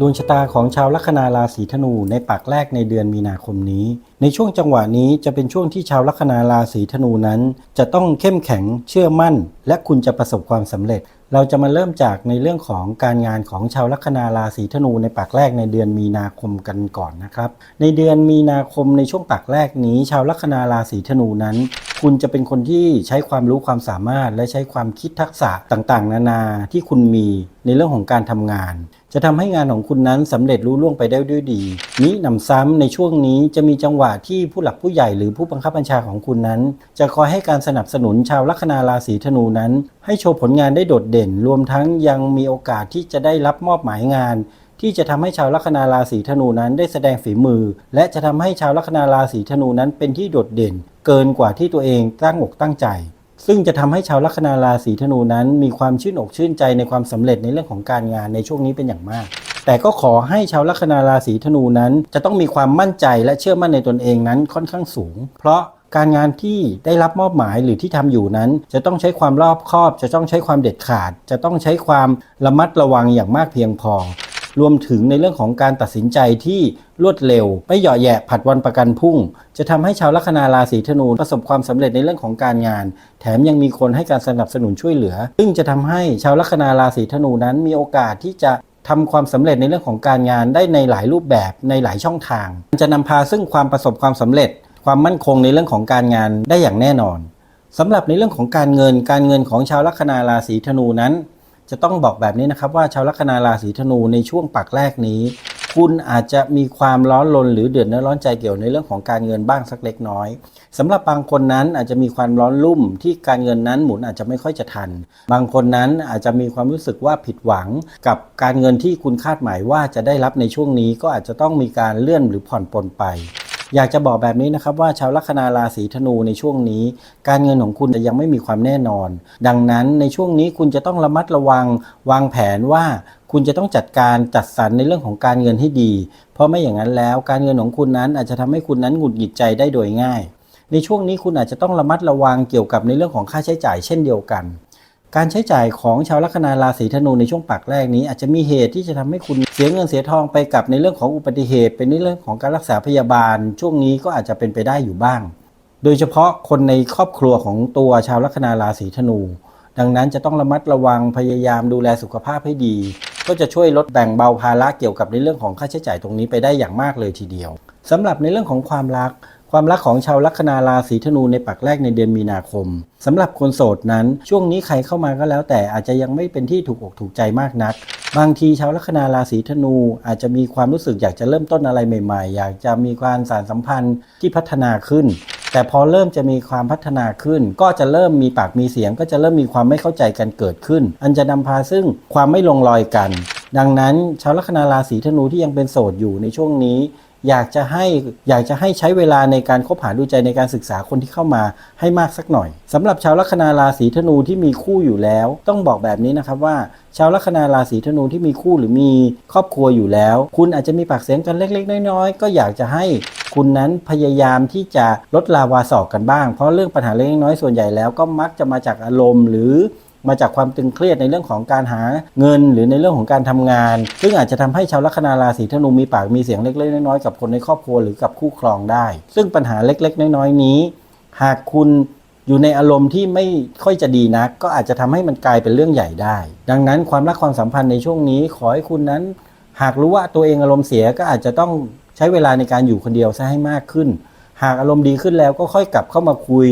ดวงชะตาของชาวลัคนาราศีธนูในปักแรกในเดือนมีนาคมนี้ ในช่วงจังหวะนี้จะเป็นช่วงที่ชาวลัคนาราศีธนูนั้น จะต้องเข้มแข็งเชื่อมั่น และคุณจะประสบความสำเร็จ เราจะมาเริ่มจากในเรื่องของการงานของชาวลัคนาราศีธนูในปักแรกในเดือนมีนาคมกันก่อนนะครับ ในเดือนมีนาคมในช่วงปักแรกนี้ ชาวลัคนาราศีธนูนั้นคุณจะเป็นคนที่ใช้ความรู้ความสามารถและใช้ความคิดทักษะต่างๆ นานาที่คุณมีในเรื่องของการทำงาน จะทำให้งานของคุณนั้นสำเร็จรุ่ล่วงไปได้ด้วยดี นี้หนำซ้ำในช่วงนี้จะมีจังหวะที่ผู้หลักผู้ใหญ่หรือผู้บังคับบัญชาของคุณนั้น จะคอยให้การสนับสนุนชาวลัคนาราศีธนูนั้น ให้โชว์ผลงานได้โดดเด่น รวมทั้งยังมีโอกาสที่จะได้รับมอบหมายงาน ที่จะทำให้ชาวลัคนาราศีธนูนั้นได้แสดงฝีมือ และจะทำให้ชาวลัคนาราศีธนูนั้นเป็นที่โดดเด่น เกินกว่าที่ตัวเองตั้งอกตั้งใจ ซึ่งจะทำให้ชาวลัคนาราศีธนูนั้น มีความชื่นอกชื่นใจในความสำเร็จในเรื่องของการงานในช่วงนี้เป็นอย่างมาก แต่ก็ขอให้ชาวลัคนาราศีธนูนั้น จะต้องมีความมั่นใจและเชื่อมั่นในตนเองนั้นค่อนข้างสูง เพราะการงานที่ได้รับมอบหมายหรือที่ทำอยู่นั้น จะต้องใช้ความรอบคอบ จะต้องใช้ความเด็ดขาด จะต้องใช้ความระมัดระวังอย่างมากเพียงพอ รวมถึงในเรื่องของการตัดสินใจที่รวดเร็ว ไม่หยาะแยะผัดวันประกันพุ่ง จะทำให้ชาวลัคนาราศีธนูประสบความสำเร็จในเรื่องของการงาน แถมยังมีคนให้การสนับสนุนช่วยเหลือ ซึ่งจะทำให้ชาวลัคนาราศีธนูนั้นมีโอกาสที่จะทำความสำเร็จในเรื่องของการงานได้ในหลายรูปแบบในหลายช่องทาง จะนำพาซึ่งความประสบความสำเร็จ ความมั่นคงในเรื่องของการงานได้อย่างแน่นอนสำหรับในเรื่องของการเงินการเงินของชาวลัคนาราศีธนูนั้น จะต้องบอกแบบนี้นะครับว่าชาวลัคนาราศีธนูในช่วงปักแรกนี้ คุณอาจจะมีความร้อนรนหรือเดือดเนื้อร้อนใจเกี่ยวในเรื่องของการเงินบ้างสักเล็กน้อยสำหรับบางคนนั้นอาจจะมีความร้อนรุ่มที่การเงินนั้นหมุนอาจจะไม่ค่อยจะทัน บางคนนั้นอาจจะมีความรู้สึกว่าผิดหวัง กับการเงินที่คุณคาดหมายว่าจะได้รับในช่วงนี้ก็อาจจะต้องมีการเลื่อนหรือผ่อนปลนไป อยากจะบอกแบบนี้นะครับว่าชาวลัคนาราศีธนูในช่วงนี้ การเงินของคุณจะยังไม่มีความแน่นอน ดังนั้นในช่วงนี้คุณจะต้องระมัดระวังวางแผนว่าคุณจะต้องจัดการจัดสรรในเรื่องของการเงินให้ดี เพราะไม่อย่างนั้นแล้ว การเงินของคุณนั้นอาจจะทำให้คุณนั้นหงุดหงิดใจได้โดยง่าย ในช่วงนี้คุณอาจจะต้องระมัดระวังเกี่ยวกับในเรื่องของค่าใช้จ่ายเช่นเดียวกัน การใช้จ่ายของชาวลัคนาราศีธนูในช่วงปักแรกนี้ อาจจะมีเหตุที่จะทำให้คุณเสียเงินเสียทองไปกับในเรื่องของอุบัติเหตุ เป็นในเรื่องของการรักษาพยาบาล ช่วงนี้ก็อาจจะเป็นไปได้อยู่บ้าง โดยเฉพาะคนในครอบครัวของตัวชาวลัคนาราศีธนู ดังนั้นจะต้องระมัดระวังพยายามดูแลสุขภาพให้ดี ก็จะช่วยลดแบ่งเบาภาระเกี่ยวกับในเรื่องของค่าใช้จ่ายตรงนี้ไปได้อย่างมากเลยทีเดียวสำหรับในเรื่องของความรัก ความรักของชาวลัคนาราศีธนูในปักแรกในเดือนมีนาคมสำหรับคนโสดนั้น ช่วงนี้ใครเข้ามาก็แล้วแต่อาจจะยังไม่เป็นที่ถูกอกถูกใจมากนัก บางทีชาวลัคนาราศีธนู อาจจะมีความรู้สึกอยากจะเริ่มต้นอะไรใหม่ ๆ อยากจะมีความสานสัมพันธ์ที่พัฒนาขึ้น แต่พอเริ่มจะมีความพัฒนาขึ้น ก็จะเริ่มมีปากมีเสียง ก็จะเริ่มมีความไม่เข้าใจกันเกิดขึ้น อันจะนำพาซึ่งความไม่ลงรอยกันดังนั้นชาวลัคนาราศีธนูที่ยังเป็นโสดอยู่ในช่วงนี้ อยากจะให้อยากจะให้ใช้เวลาในการคบหาดูใจในการศึกษาคนที่เข้ามาให้มากสักหน่อยสำหรับชาวลัคนาราศีธนูที่มีคู่อยู่แล้ว ต้องบอกแบบนี้นะครับว่า ชาวลัคนาราศีธนูที่มีคู่หรือมีครอบครัวอยู่แล้ว คุณอาจจะมีปากเสียงกันเล็ก ๆ น้อยๆก็อยากจะให้คุณนั้นพยายามที่จะลดลาวาศอกกันบ้าง เพราะเรื่องปัญหาเล็กน้อยส่วนใหญ่แล้วก็มักจะมาจากอารมณ์หรือ มาจากความตึงเครียดในเรื่องของการหาเงิน หรือในเรื่องของการทำงาน ซึ่งอาจจะทำให้ชาวลัคนาราศีธนูมีปากมีเสียงเล็กๆน้อยๆกับคนในครอบครัวหรือกับคู่ครองได้ ซึ่งปัญหาเล็กๆ น้อยๆนี้ หากคุณอยู่ในอารมณ์ที่ไม่ค่อยจะดีนัก ก็อาจจะทำให้มันกลายเป็นเรื่องใหญ่ได้ ดังนั้นความรักความสัมพันธ์ในช่วงนี้ ขอให้คุณนั้น หากรู้ว่าตัวเองอารมณ์เสียก็อาจจะต้องใช้เวลาในการอยู่คนเดียวซะให้มากขึ้น หากอารมณ์ดีขึ้นแล้วก็ค่อยกลับเข้ามาคุย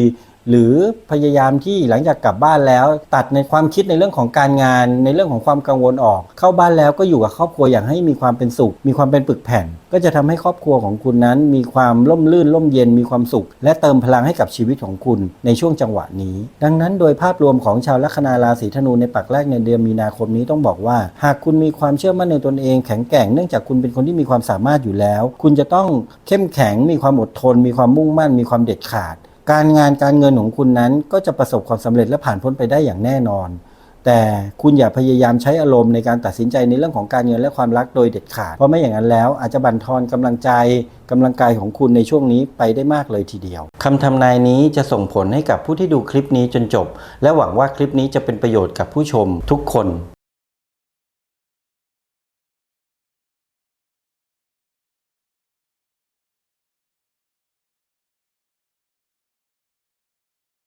หรือพยายามที่หลังจากกลับบ้านแล้ว ตัดในความคิดในเรื่องของการงาน ในเรื่องของความกังวลออก เข้าบ้านแล้วก็อยู่กับครอบครัวอย่างให้มีความเป็นสุข มีความเป็นปึกแผ่น ก็จะทำให้ครอบครัวของคุณนั้น มีความร่มรื่นร่มเย็นมีความสุข และเติมพลังให้กับชีวิตของคุณในช่วงจังหวะนี้ ดังนั้นโดยภาพรวมของชาวลัคนาราศีธนูในปักแรกในเดือนมีนาคมนี้ต้องบอกว่า หากคุณมีความเชื่อมั่นในตนเองแข็งแกร่งเนื่องจากคุณเป็นคนที่มีความสามารถอยู่แล้ว คุณจะต้องเข้มแข็งมีความอดทน มีความมุ่งมั่นมีความเด็ดขาด การงานการเงินของคุณนั้นก็จะประสบความสำเร็จและผ่านพ้นไปได้อย่างแน่นอน แต่คุณอย่าพยายามใช้อารมณ์ในการตัดสินใจในเรื่องของการเงินและความรักโดยเด็ดขาด เพราะไม่อย่างนั้นแล้วอาจจะบั่นทอนกำลังใจกำลังกายของคุณในช่วงนี้ไปได้มากเลยทีเดียวคำทำนายนี้จะส่งผลให้กับผู้ที่ดูคลิปนี้จนจบ และหวังว่าคลิปนี้จะเป็นประโยชน์กับผู้ชมทุกคน